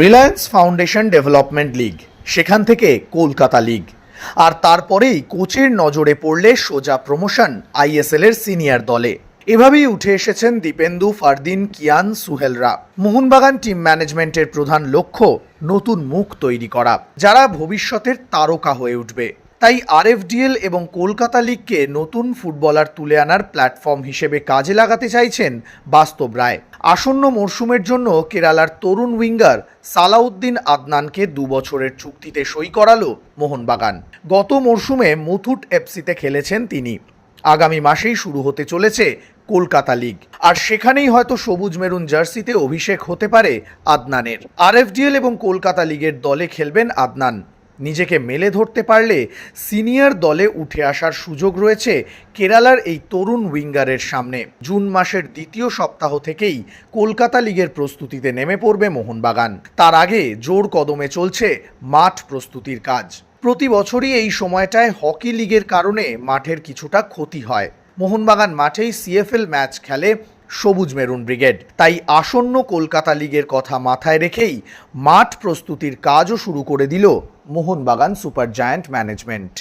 Reliance foundation development league সেখান থেকে Kolkata league আর তারপরেই কোচের নজরে পড়লে সোজা প্রমোশন আইএসএল এর সিনিয়র দলে। এভাবেই উঠে এসেছেন দীপেন্দু, ফারদিন, কিয়ান, সুহেলরা। মোহনবাগান টিম ম্যানেজমেন্টের প্রধান লক্ষ্য নতুন মুখ তৈরি করা, যারা ভবিষ্যতের তারকা হয়ে উঠবে। তাই আরএফডিএল এবং কলকাতা লিগকে নতুন ফুটবলার তুলে আনার প্ল্যাটফর্ম হিসেবে কাজে লাগাতে চাইছেন বাস্তব রায়। আসন্ন মরশুমের জন্য কেরালার তরুণ উইঙ্গার সালাউদ্দিন আদনানকে দু বছরের চুক্তিতে সই করালো মোহনবাগান। গত মরশুমে মুথুট এফসিতে খেলেছেন তিনি। আগামী মাসেই শুরু হতে চলেছে কলকাতা লিগ। আর সেখানেই হয়তো সবুজ মেরুন জার্সিতে অভিষেক হতে পারে আদনানের। আরএফডিএল এবং কলকাতা লিগের দলে খেলবেন আদনান। নিজেকে মেলে ধরতে পারলে সিনিয়র দলে উঠে আসার সুযোগ রয়েছে কেরালার এই তরুণ উইঙ্গারের সামনে। জুন মাসের দ্বিতীয় সপ্তাহ থেকেই কলকাতা লিগের প্রস্তুতিতে নেমে পড়বে মোহনবাগান। তার আগে জোর কদমে চলছে মাঠ প্রস্তুতির কাজ। প্রতি বছরই এই সময়টায় হকি লিগের কারণে মাঠের কিছুটা ক্ষতি হয়। মোহনবাগান মাঠেই সিএফএল ম্যাচ খেলে সবুজ মেরুন ব্রিগেড। তাই আসন্ন কলকাতা লিগের কথা মাথায় রেখেই মাঠ প্রস্তুতির কাজও শুরু করে দিল মোহনবাগান সুপার জায়ান্ট ম্যানেজমেন্ট।